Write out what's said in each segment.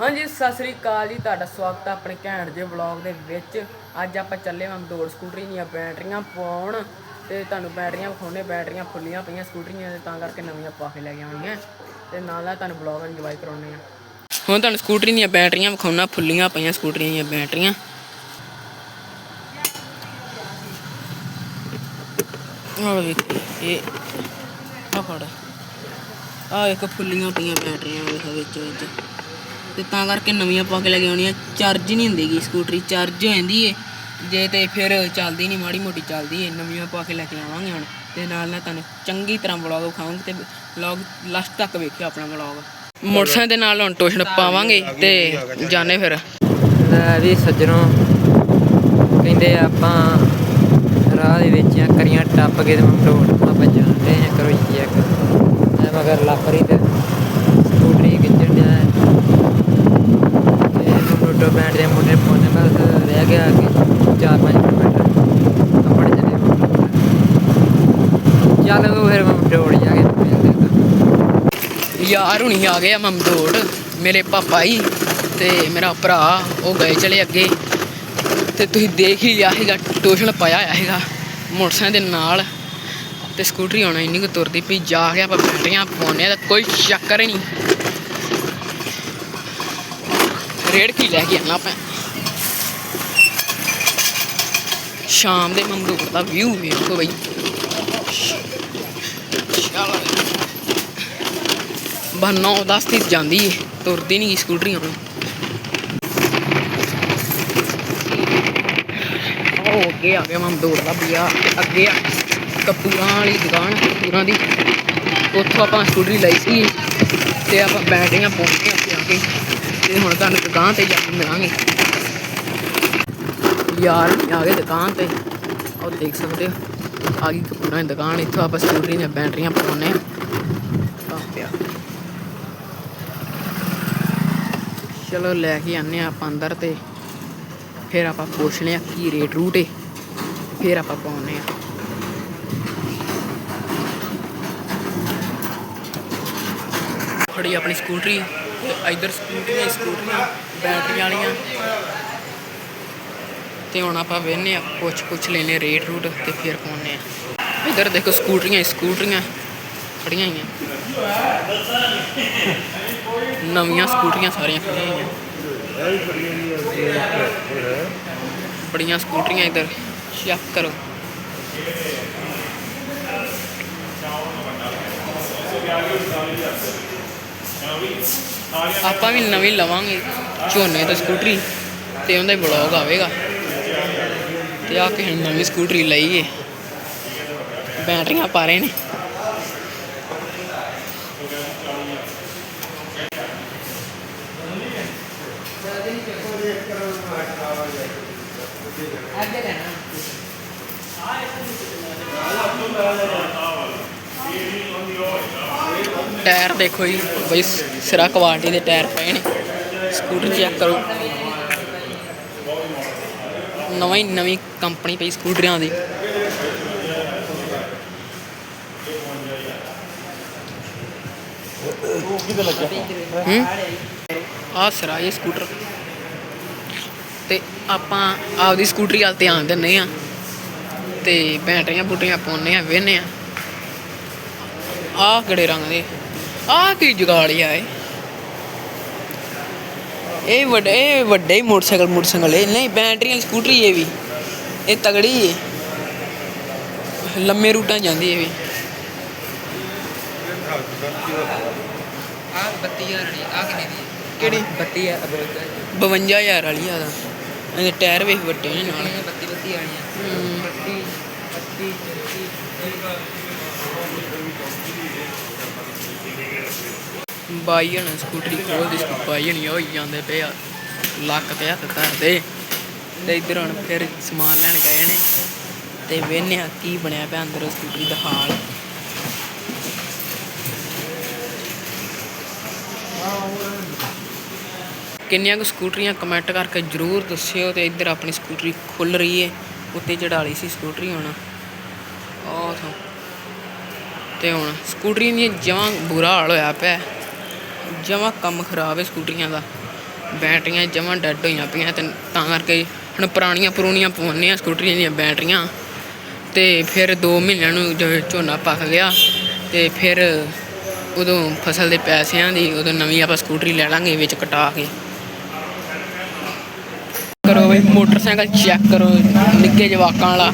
ਹਾਂਜੀ, ਸਤਿ ਸ੍ਰੀ ਅਕਾਲ ਜੀ। ਤੁਹਾਡਾ ਸਵਾਗਤ ਹੈ ਆਪਣੇ ਘੈਂਟ ਜਿਹੇ ਵਲੌਗ ਦੇ ਵਿੱਚ। ਅੱਜ ਆਪਾਂ ਚੱਲੇ ਹਾਂ ਦੌੜ ਸਕੂਟਰੀ ਦੀਆਂ ਬੈਟਰੀਆਂ ਪਾਉਣ ਤੇ ਤੁਹਾਨੂੰ ਬੈਟਰੀਆਂ ਵਿਖਾਉਣੇ ਬੈਟਰੀਆਂ ਫੁੱਲੀਆਂ ਪਈਆਂ ਸਕੂਟਰੀਆਂ ਦੇ ਤਾਂ ਕਰਕੇ ਨਵੀਆਂ ਪਾ ਕੇ ਲੈ ਕੇ ਆਉਣੀਆਂ। ਤੇ ਨਾਲ ਨਾਲ ਤੁਹਾਨੂੰ ਵਲੌਗ ਇੰਜੋਏ ਕਰਾਉਣੇ ਆ ਹੁਣ ਤੁਹਾਨੂੰ ਸਕੂਟਰੀ ਦੀਆਂ ਬੈਟਰੀਆਂ ਵਿਖਾਉਣਾ। ਫੁੱਲੀਆਂ ਪਈਆਂ ਸਕੂਟਰੀਆਂ ਦੀਆਂ ਬੈਟਰੀਆਂ। ਆਹ ਵੇਖ, ਇਹ ਆ ਫੜ। ਆ ਇੱਕ ਫੁੱਲੀਆਂ ਪਈਆਂ ਬੈਟਰੀਆਂ ਵੇਖ ਵਿੱਚ ਵਿੱਚ। ਤੇ ਤਾਂ ਕਰਕੇ ਨਵੀਆਂ ਪਾ ਕੇ ਲੈ ਕੇ ਆਉਣੀਆਂ ਚਾਰਜ ਨਹੀਂ ਹੁੰਦੀਗੀ ਸਕੂਟਰੀ ਚਾਰਜ ਹੋ ਜਾਂਦੀ ਏ। ਜੇ ਤੇ ਫਿਰ ਚੱਲਦੀ ਨਹੀਂ, ਮਾੜੀ ਮੋਟੀ ਚੱਲਦੀ ਏ। ਨਵੀਆਂ ਪਾ ਕੇ ਲੈ ਕੇ ਆਵਾਂਗੇ ਹੁਣ। ਤੇ ਨਾਲ ਨਾਲ ਤੁਹਾਨੂੰ ਚੰਗੀ ਤਰ੍ਹਾਂ ਵਲੌਗ ਵਿਖਾਵਾਂਗੇ ਤੇ ਵਲੌਗ ਲਾਸਟ ਤੱਕ ਵੇਖਿਓ ਆਪਣਾ ਵਲੌਗ ਮੋਟਰਸਾਈਕਲ ਦੇ ਨਾਲ ਹੁਣ ਟੋਸ਼ਨ ਪਾਵਾਂਗੇ ਤੇ ਜਾਣੇ ਫਿਰ। ਲੈ ਵੀ ਸੱਜਣੋ, ਕਹਿੰਦੇ ਆਪਾਂ ਰਾਹ ਦੇ ਵਿੱਚ ਆ, ਕਰੀਆਂ ਟੱਪ ਕੇ ਤੇ ਮਮਡੋੜ ਆਪਾਂ ਜਾਂਦੇ ਆ ਕਰੋ ਚੈੱਕ ਐ ਮਗਰ ਲਾਪਰੀ ਤੇ ਸਕੂਟਰੀ ਖਿੱਚਣ ਡਿਆ ਹੈ ਤੇ ਮਮਡੋਟੋ ਬੈਂਡ ਦੇ ਮੁੰਡੇ ਪਹੁੰਚਣ ਬਸ ਰਹਿ ਗਿਆ ਅੱਗੇ 4-5 ਕਿਲੋਮੀਟਰ ਆਪਾਂ ਚੱਲੇ ਮਮਡੋੜ ਚੱਲ ਉਹ ਫਿਰ ਮਮਡੋੜ ਜਾ ਕੇ ਮਿਲਦੇ ਹਾਂ ਯਾਰ ਹੁਣੀ ਆ ਗਏ ਆ ਮਮਦੋੜ ਮੇਰੇ ਪਾਪਾ ਹੀ ਤੇ ਮੇਰਾ ਭਰਾ, ਉਹ ਗਏ ਚਲੇ ਅੱਗੇ। ਤੇ ਤੁਸੀਂ ਦੇਖ ਹੀ ਲਿਆ ਹੈਗਾ ਟੋਸ਼ਨ ਪਾਇਆ ਹੋਇਆ ਹੈਗਾ ਮੋਟਰਸਾਈਕਲ ਦੇ ਨਾਲ। ਤੇ ਸਕੂਟਰੀ ਆਉਣਾ ਇੰਨੀ ਕੁ ਤੁਰਦੀ ਪਈ, ਜਾ ਕੇ ਆਪਾਂ ਬੈਟਰੀਆਂ ਪਾਉਣੇ ਆ, ਤਾਂ ਕੋਈ ਚੱਕਰ ਹੀ ਨਹੀਂ। ਰੇੜ ਕੀ ਲੈ ਕੇ ਆਣਾ ਆਪਾਂ? ਸ਼ਾਮ ਦੇ ਮਮਦੋੜ ਦਾ ਵਿਊ ਵੇਖੋ ਬਈ। ਚੱਲ ਬਨੋ 10 ਤੀ ਜਾਂਦੀ ਏ, ਤੁਰਦੀ ਨਹੀਂ ਸਕੂਟਰੀ ਹੁਣ। ਉਹ ਅੱਗੇ ਆ ਗਿਆ ਮੈਂ ਦੌੜਦਾ ਪਿਆ ਤੇ ਅੱਗੇ ਆ। ਕਪੂਰਾਂ ਵਾਲੀ ਦੁਕਾਨ, ਕਪੂਰਾਂ ਦੀ। ਉੱਥੋਂ ਆਪਾਂ ਸਕੂਟਰੀ ਲਈ ਸੀ ਤੇ ਆਪਾਂ ਬੈਟਰੀਆਂ ਪਾਉਣੀਆਂ ਉੱਥੇ ਆ ਕੇ। ਤੇ ਹੁਣ ਤੁਹਾਨੂੰ ਦੁਕਾਨ ਤੇ ਜਾ ਕੇ ਮਿਲਾਂਗੇ। ਯਾਰ, ਆ ਗਏ ਦੁਕਾਨ ਤੇ। ਉਹ ਦੇਖ ਸਕਦੇ ਹੋ। ਆ ਗਈ ਕਪੂਰਾਂ ਦੀ ਦੁਕਾਨ, ਇੱਥੋਂ ਆਪਾਂ ਸਕੂਟਰੀ ਦੀਆਂ ਬੈਟਰੀਆਂ ਪਾਉਣੇ ਆ ਪਿਆ। ਚਲੋ ਲੈ ਕੇ ਆਨੇ ਆ ਆਪਾਂ ਅੰਦਰ ਤੇ। ਫਿਰ ਆਪਾਂ ਪੁੱਛਨੇ ਆ ਕੀ ਰੇਟ ਰੂਟ ਏ। ਫਿਰ ਆਪਾਂ ਪਾਉਨੇ ਆ ਖੜੀ ਆਪਣੀ ਸਕੂਟਰੀ, ਤੇ ਇਧਰ ਸਕੂਟਰੀਆਂ ਹੀ ਸਕੂਟਰੀਆਂ, ਬੈਟਰੀਆਂ ਵਾਲੀਆਂ। ਤੇ ਹੁਣ ਆਪਾਂ ਵੇਖਨੇ ਆ ਪੁੱਛ ਪੁੱਛ ਲੈਨੇ ਰੇਟ ਰੂਟ ਤੇ ਫਿਰ ਪਾਉਨੇ ਆ ਇਧਰ ਦੇਖੋ ਸਕੂਟਰੀਆਂ ਹੀ ਸਕੂਟਰੀਆਂ ਖੜੀਆਂ ਹੀ ਆ ਨਵੀਆਂ ਸਕੂਟਰੀਆਂ ਸਾਰੀਆਂ ਖੜੀਆਂ ਹੋਈਆਂ। ਬੜੀਆਂ ਸਕੂਟਰੀਆਂ ਇਧਰ। ਚੈੱਕ ਕਰੋ। ਆਪਾਂ ਵੀ ਨਵੀਂ ਲਵਾਂਗੇ ਝੋਨੇ ਤੋਂ ਸਕੂਟਰੀ ਤੇ ਉਹਦਾ ਹੀ ਬਲੌਗ ਆਵੇਗਾ। ਤੇ ਆ ਕੇ ਨੇ ਨਵੀਂ ਸਕੂਟਰੀ ਲਈਏ। ਬੈਟਰੀਆਂ ਪਾ ਰਹੇ ਨੇ। ਟਾਇਰ ਦੇਖੋ ਜੀ, ਬਈ ਸਿਰਾ ਕੁਆਲਿਟੀ ਦੇ ਟਾਇਰ ਪਏ ਨੇ। ਸਕੂਟਰ ਚੈੱਕ ਕਰੋ। ਨਵੀਂ ਨਵੀਂ ਕੰਪਨੀ ਪਈ ਸਕੂਟਰਾਂ ਦੀ। ਹੂੰ? ਆ ਸਿਰਾ ਇਹ ਸਕੂਟਰ। ਤੇ ਆਪਾਂ ਆਪਦੀ ਸਕੂਟਰੀ ਵੱਲ ਧਿਆਨ ਦਿੰਨੇ ਆ ਤੇ ਬੈਟਰੀਆਂ ਬੂਟਰੀਆਂ ਪਾਉਨੇ ਆ ਵੇਨੇ ਆ ਆਹ ਕਿਹੜੇ ਰੰਗ ਦੇ? ਆਹ ਕੀ ਜੁਗਾੜੀ ਆ ਇਹ ਵੱਡੇ ਇਹ ਵੱਡੇ ਹੀ ਮੋਟਰਸਾਈਕਲ ਮੋਟਰਸਾਈਕਲ ਇਹ ਨਹੀਂ ਬੈਟਰੀ ਵਾਲੀ ਸਕੂਟਰੀ ਇਹ ਵੀ। ਇਹ ਤਗੜੀ ਹੈ ਲੰਮੇ ਰੂਟਾਂ ਜਾਂਦੀ ਇਹ ਵੀ। ਆ 32000 ਵਾਲੀ ਆ ਕਿੰਨੇ ਦੀ ਕਿਹੜੀ? 32000 52000 ਵਾਲੀ ਆ। ਦਾ ਇਹਦੇ ਟਾਇਰ ਵੇਖ ਵੱਡੇ ਨੇ ਨਾਲ। 32 32 ਵਾਲੀਆਂ ਹੂੰ। 32 32 ਬਾਈ ਹਣ ਸਕੂਟਰੀ ਖੋਲਦੀ ਸੀ ਬਾਈ ਹਣੀ ਹੋਈ ਜਾਂਦੇ ਪਏ ਆ ਲੱਕ ਤੇ ਹੱਥ ਧਰਦੇ। ਤੇ ਇੱਧਰ ਹੁਣ ਫਿਰ ਸਮਾਨ ਲੈਣ ਗਏ ਨੇ ਤੇ ਵੇਖਨੇ ਆ ਕੀ ਬਣਿਆ ਪਿਆ ਅੰਦਰ ਸਕੂਟਰੀ ਦਾ ਹਾਲ। ਕਿੰਨੀਆਂ ਕੁ ਸਕੂਟਰੀਆਂ ਕਮੈਂਟ ਕਰਕੇ ਜਰੂਰ ਦੱਸਿਓ ਤੇ ਇੱਧਰ ਆਪਣੀ ਸਕੂਟਰੀ ਖੁੱਲ ਰਹੀ ਏ, ਉੱਤੇ ਚੜਾ ਲਈ ਸੀ ਸਕੂਟਰੀ ਹੁਣ। ਉਹ ਤੋਂ ਤੇ ਹੁਣ ਸਕੂਟਰੀ ਦੀ ਜਮਾਂ ਬੁਰਾ ਹਾਲ ਹੋਇਆ ਪਿਆ। ਜਮਾਂ ਕੰਮ ਖਰਾਬ ਹੈ ਸਕੂਟਰੀਆਂ ਦਾ। ਬੈਟਰੀਆਂ ਜਮਾਂ ਡੈੱਡ ਹੋਈਆਂ ਪਈਆਂ ਤੇ ਤਾਂ ਕਰਕੇ ਹੁਣ ਪੁਰਾਣੀਆਂ ਪੁਰਾਣੀਆਂ ਪਵਾਉਂਦੇ ਆ ਸਕੂਟਰੀਆਂ ਦੀਆਂ ਬੈਟਰੀਆਂ। ਤੇ ਫਿਰ 2 ਮਹੀਨਿਆਂ ਨੂੰ ਜਦੋਂ ਝੋਨਾ ਪੱਕ ਗਿਆ ਤੇ ਫਿਰ ਉਦੋਂ ਫਸਲ ਦੇ ਪੈਸਿਆਂ ਦੀ ਉਦੋਂ ਨਵੀਂ ਆਪਾਂ ਸਕੂਟਰੀ ਲੈ ਲਾਂਗੇ ਵਿੱਚ ਕਟਾ ਕੇ। ਕਰੋ ਬਈ ਮੋਟਰਸਾਈਕਲ ਚੈੱਕ ਕਰੋ ਨਿੱਕੇ ਜਵਾਕਾਂ ਵਾਲਾ।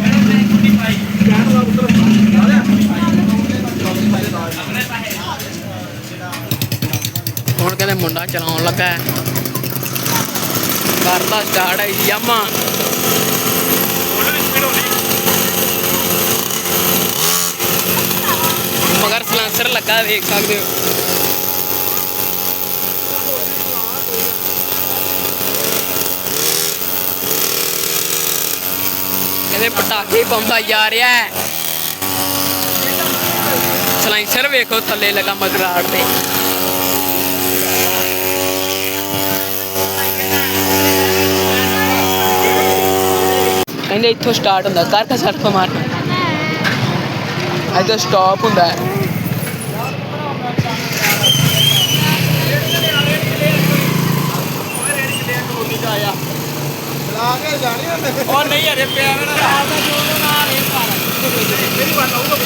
ਹੁਣ ਕਹਿੰਦੇ ਮੁੰਡਾ ਚਲਾਉਣ ਲੱਗਾ ਹੈ। ਕਰਦਾ ਸਟਾਰਟ ਹੈ ਯਾਮਾ। ਮਗਰ ਸਲਾਂਸਰ ਲੱਗਾ ਵੇਖ ਸਕਦੇ ਹੋ। ਕਹਿੰਦੇ ਪਟਾਕੇ ਬੰਬਾ ਜਾ ਰਿਹਾ ਹੈ। ਸਲਾਂਸਰ ਵੇਖੋ ਥੱਲੇ ਲੱਗਾ ਮਗਰਾੜ ਤੇ। ਕਹਿੰਦੇ ਇੱਥੋਂ ਸਟਾਰਟ ਹੁੰਦਾ, ਕਰ ਕੇ ਸੱਟ ਮਾਰ। ਇੱਥੇ ਸਟਾਪ ਹੁੰਦਾ ਹੈ। ਉਹ ਨਹੀਂ ਅਰੇ ਪਿਆ ਮੇਰਾ ਰਾਤ ਦਾ ਜੋ ਦੇ ਨਾਲ ਇਹ ਕਰ ਮੇਰੀ ਬਾਤ ਆਊਗਾ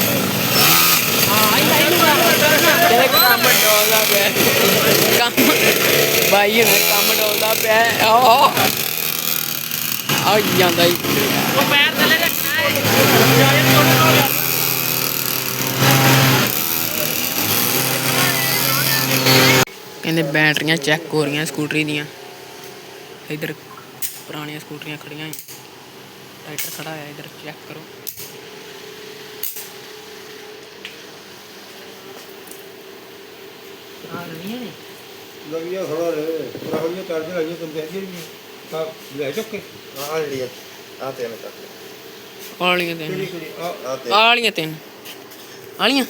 ਹਾਂ ਆਈ ਆਈ ਨੂੰ ਕੰਮ ਡੋਲਦਾ ਪਿਆ ਕੰਮ ਬਾਈ ਹੁਣ ਕੰਮ ਡੋਲਦਾ ਪਿਆ ਆ ਆ ਜਾਂਦਾ ਹੀ ਉਹ ਪੈਰ ਥੱਲੇ ਰੱਖਣਾ ਕਹਿੰਦੇ ਬੈਟਰੀਆਂ ਚੈੱਕ ਹੋ ਰਹੀਆਂ ਸਕੂਟਰੀ ਦੀਆਂ। ਇਧਰ ਪੁਰਾਣੀਆਂ ਸਕੂਟਰੀਆਂ ਖੜੀਆਂ ਹੈ ਟਰੈਕਟਰ ਖੜਾ ਹੈ ਇਧਰ ਚੈੱਕ ਕਰੋ। ਆ ਰਹੀਆਂ ਨੇ? ਲਵੀਆਂ ਖੜਾ ਰਹੇ ਪੁਰਾਣੀਆਂ ਚਾਰਜਰ ਆਈਆਂ ਤੁਮ ਦੇਖਦੇ ਨਹੀਂ। ਆ ਲੈ ਚੁੱਕੇ ਆਹ ਜਿਹੜੀ ਆ ਆਹ ਤਿੰਨ। ਚੱਕ ਆਲੀਆਂ ਤਿੰਨ। ਆ ਆਲੀਆਂ ਤਿੰਨ। ਆਲੀਆਂ?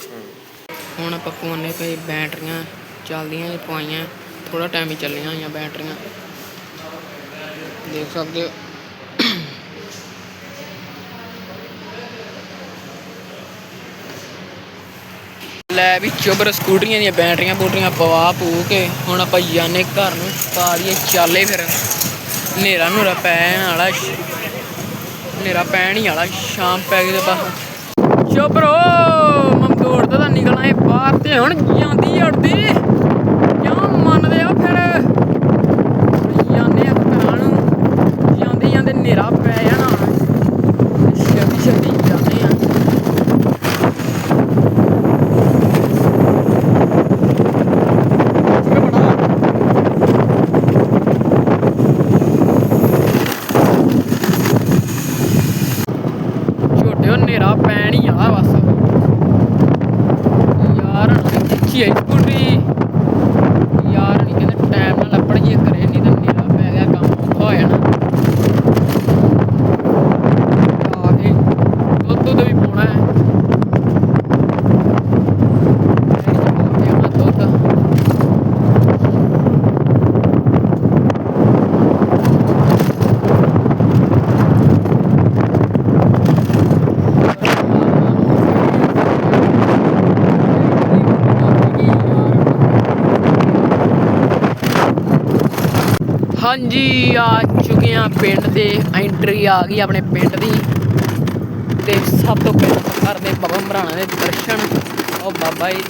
ਹੁਣ ਆਪਾਂ ਪਵਾਉਣੇ ਪਏ ਬੈਟਰੀਆਂ ਚੱਲਦੀਆਂ ਜੇ ਪਵਾਈਆਂ ਥੋੜਾ ਟਾਈਮ ਹੀ ਚੱਲੀਆਂ ਹੋਈਆਂ ਬੈਟਰੀਆਂ। ਦੇਖ ਸਕਦੇ ਹੋ। ਲੈ ਵੀ ਚੁਬਰ ਸਕੂਟਰੀਆਂ ਦੀਆਂ ਬੈਟਰੀਆਂ ਬੂਟਰੀਆਂ ਪਵਾ ਪੂ ਕੇ ਹੁਣ ਆਪਾਂ ਜਾਣੇ ਘਰ ਨੂੰ, ਪਾ ਦਈਏ ਚਾਲੇ ਫਿਰ। ਹਨੇਰਾ ਨੂਰਾ ਪੈਣ ਵਾਲਾ ਹਨੇਰਾ ਪੈਣ ਹੀ ਵਾਲਾ, ਸ਼ਾਮ ਪੈ ਗਈ ਤੇ ਬਸ। ਚੁਬਰੋ ਮਮਦੂੜ ਤੋਂ ਤਾਂ ਨਿਕਲਣਾ ਏ ਬਾਹਰ ਤੇ ਹੁਣ ਜਾਂਦੀ ਅੜਦੀ ਕਿਉਂ ਮੰਨਦੇ ਆ ਫਿਰ ਜਾਂਦੇ ਆ ਘਰਾਂ ਨੂੰ ਜਾਂਦੇ ਜਾਂਦੇ ਹਨੇਰਾ ਪੈ ਜਾਣਾ ਛੇਤੀ ਛੇਤੀ ਜਾਂਦੇ ਆ ਛੋਟੇ ਹਨੇਰਾ ਪੈਣ ਹੀ ਆ ਬਸ ਯਾਰ ਹਣ ਖਿੱਚੀ ਆਈ ਸਕੂਟਰੀ ਯਾਰ ਨਹੀਂ ਕਹਿੰਦੇ ਟਾਈਮ ਨਾਲ ਲੱਪੜ ਜੀ ਕਰੇ ਨਹੀਂ ਤਾਂ ਹਨੇਰਾ ਪੈ ਗਿਆ ਕੰਮ ਔਖਾ ਹੋ ਜਾਣਾ ਆ ਗਏ ਦੁੱਧ ਦੁੱਧ ਵੀ ਪਾਉਣਾ ਹੈ ਇਹ ਦੁੱਧ ਹਾਂਜੀ, ਆ ਚੁੱਕੇ ਆ ਪਿੰਡ ਦੇ ਐਂਟਰੀ ਆ ਗਈ ਆਪਣੇ ਪਿੰਡ ਦੀ। ਤੇ ਸਭ ਤੋਂ ਪਹਿਲਾਂ ਆਪਾਂ ਕਰਦੇ ਬਾਬਾ ਮਰਾਣਾ ਦੇ ਦਰਸ਼ਨ। ਉਹ ਬਾਬਾ ਜੀ।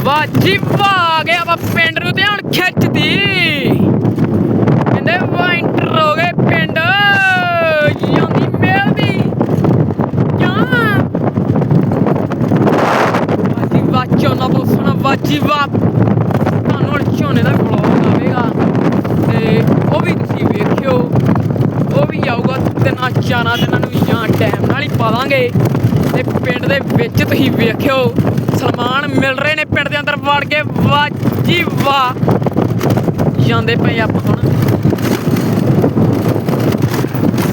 ਵਾਹ ਜੀ ਵਾਹ ਆ ਆਪਾਂ ਪਿੰਡ ਨੂੰ ਤੇ ਹੁਣ ਖਿੱਚਦੀ। ਕਹਿੰਦੇ ਵਾ ਐਂਟਰ ਹੋ ਗਏ ਪਿੰਡ। ਜਾਂਦੀ ਮੇਲ ਦੀ ਕਿਆ ਵਾਜੀ ਵਾ ਝੋਨਾ ਬੋਸਣਾ ਵਾਜੀ ਵਾ ਤੁਹਾਨੂੰ ਹੁਣ ਦਾ ਵਲੌਗ ਆਵੇਗਾ ਤੇ ਉਹ ਵੀ ਤੁਸੀਂ ਵੇਖਿਓ, ਉਹ ਵੀ ਆਊਗਾ ਤਿੰਨਾਂ ਚਾਰਾਂ ਦਿਨਾਂ ਨੂੰ ਜਾਂ ਟਾਈਮ ਨਾਲ ਹੀ ਪਾਵਾਂਗੇ। ਤੇ ਪਿੰਡ ਦੇ ਵਿੱਚ ਤੁਸੀਂ ਵੇਖਿਓ, ਸਲਮਾਨ ਮਿਲ ਰਹੇ ਨੇ ਪਿੰਡ ਦੇ ਅੰਦਰ ਵੜ ਕੇ। ਵਾਹ ਜੀ ਵਾਹ। ਜਾਂਦੇ ਪਏ ਆਪਾਂ ਹੁਣ।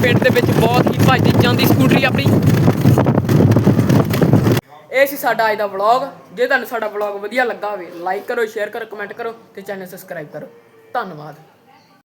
ਪਿੰਡ ਦੇ ਵਿੱਚ ਬਹੁਤ ਹੀ ਭੱਜਦੀ ਜਾਂਦੀ ਸਕੂਟਰੀ ਆਪਣੀ। ਇਹ ਸੀ ਸਾਡਾ ਅੱਜ ਦਾ ਵਲੌਗ ਜੇ ਤੁਹਾਨੂੰ ਸਾਡਾ ਵਲੌਗ ਵਧੀਆ ਲੱਗਾ ਹੋਵੇ ਲਾਈਕ ਕਰੋ ਸ਼ੇਅਰ ਕਰੋ ਕਮੈਂਟ ਕਰੋ ਤੇ ਚੈਨਲ ਸਬਸਕ੍ਰਾਈਬ ਕਰੋ। ਧੰਨਵਾਦ।